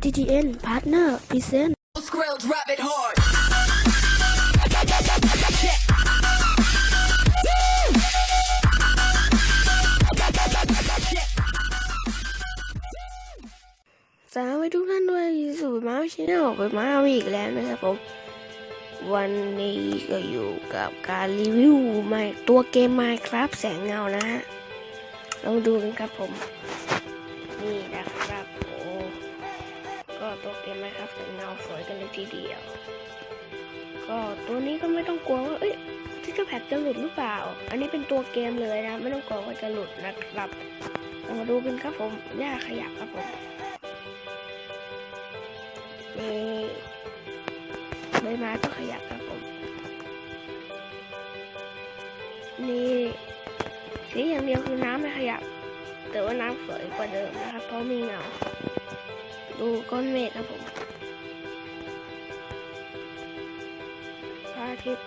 TTN Partner Present Squirrels rabbit hard. สวัสดีทุกท่านด้วยสู่มาชแนลไปมาอีกแล้วนะครับผม วันนี้ก็อยู่กับการรีวิวใหม่ตัวเกม Minecraft แสงเงานะฮะลองดูกันครับผม นี่นะครับโอ้ก็ ตัวเกม Minecraft แสงเงาสวยกันเลยทีเดียว ก็ตัวนี้ก็ไม่ต้องกลัวว่าเอ้ยที่จะแพทจะหลุดหรือเปล่า อันนี้เป็นตัวเกมเลยนะ ไม่ต้องกลัวว่าจะหลุดนะครับเรามาดูกันครับผมหญ้าขยับครับผมนี่ใบไม้ก็ขยับครับผมนี่สีอย่างเดียวคือน้ำไม่ขยับ แต่ว่าน้ำสวยกว่าเดิมนะครับ เพราะมีเงา ดูก้อนเมฆครับผม อาทิตย์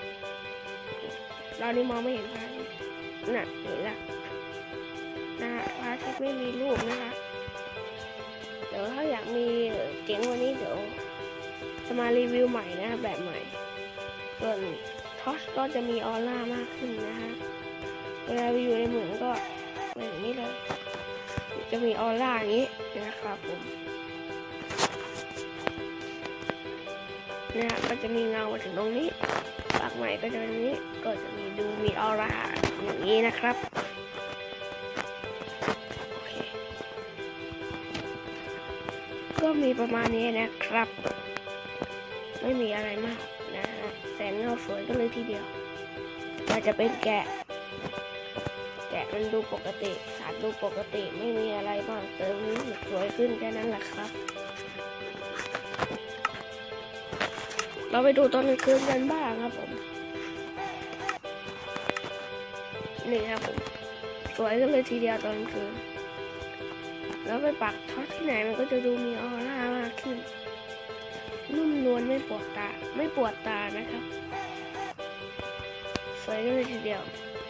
เรานี่มองไม่เห็นพระอาทิตย์น่ะเห็นละนะฮะพระอาทิตย์ไม่มีรูปนะคะเดี๋ยวถ้าอยากมีเจ๋งวันนี้เดี๋ยวจะมารีวิวใหม่นะแบบใหม่ส่วนทอชก็จะมีออร่ามากขึ้นนะฮะเวลาไปอยู่ในเหมืองก็เป็นอย่างนี้เลยจะมีออร่าอย่างนี้นะครับผม นะฮะก็จะมีเงามาถึงตรงนี้ปากใหม่ก็จะเป็นนี้ก็จะมีดูมีออร่าอย่างนี้นะครับก็มีประมาณนี้นะครับ ไม่มีอะไรมากนะฮะแสนเงาสวยก็เลยทีเดียวอาจจะเป็นแกะ แกะมันดูปกติสัตว์ดูปกติไม่มีอะไรมากเติมนี้สวยขึ้นแค่นั้นแหละครับ เราไปดูตอนกลางคืนกันบ้างครับผมนี่ครับผมสวยกันเลยทีเดียวตอนกลางคืนแล้วไปปักท็อตที่ไหนมันก็จะดูมีออร่ามากขึ้น นุ่มนวลไม่ปวดตาไม่ปวดตานะครับ สวยกันเลยทีเดียว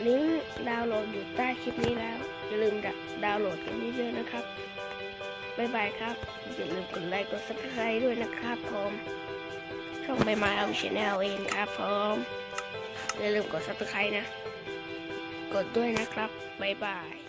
ลิงก์ดาวน์โหลดอยู่ใต้คลิปนี้แล้วอย่าลืมดาวน์โหลดกันเยอะๆนะครับบ๊ายบายครับ อย่าลืมกดไลค์กดซับสไครต์ด้วยนะครับผม ช่องใบไม้เอาชแนลเองครับผมอย่าลืมกดซับสไครต์นะ กดด้วยนะครับ บ๊ายบาย